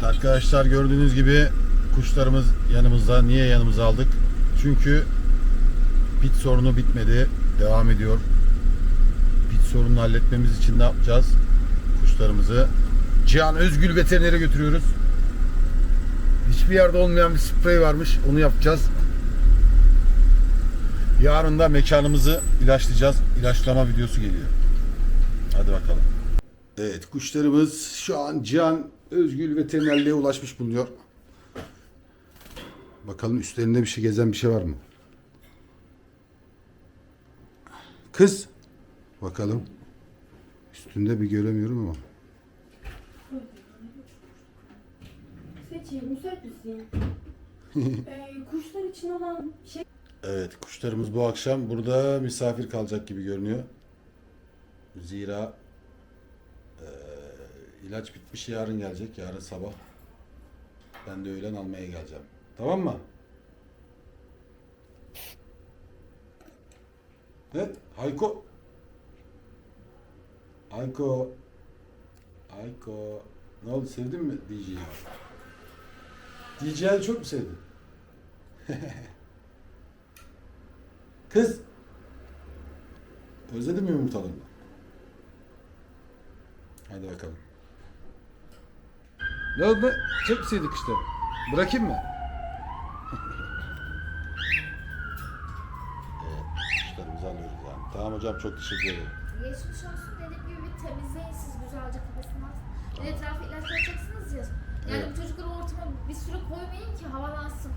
Evet arkadaşlar gördüğünüz gibi kuşlarımız yanımızda. Niye yanımıza aldık? Çünkü pit sorunu bitmedi. Devam ediyor. Pit sorununu halletmemiz için ne yapacağız? Kuşlarımızı Cihan Özgül veterinere götürüyoruz. Hiçbir yerde olmayan bir sprey varmış. Onu yapacağız. Yarın da mekanımızı ilaçlayacağız. İlaçlama videosu geliyor. Hadi bakalım. Evet kuşlarımız şu an Cihan Özgül veterinerliğe ulaşmış bulunuyor. Bakalım üstlerinde bir şey gezen bir şey var mı? Kız. Bakalım. Üstünde bir göremiyorum ama. Seçil, müsait misin? ee, kuşlar için olan şey... Evet kuşlarımız bu akşam burada misafir kalacak gibi görünüyor. Zira eee, ilaç bitmiş yarın gelecek yarın sabah. Ben de öğlen almaya geleceğim. Tamam mı? Evet Hayko. Hayko. Hayko. Ne oldu sevdin mi DJ'yi? DJ'yi çok mu sevdin? Kız. Özledin mi yumurtalarını? Hadi bakalım. Ne oldu? Sevdik işte? Bırakayım mı? evet, kuşlarımızı alıyoruz yani. Tamam hocam çok teşekkür ederim. Geçmiş olsun dediğim gibi bir temizleyin siz güzelce kafasını. Bir de etrafı ilaç yapacaksınız ya. Yani Evet. bu çocukları ortama bir süre koymayın ki havalansın.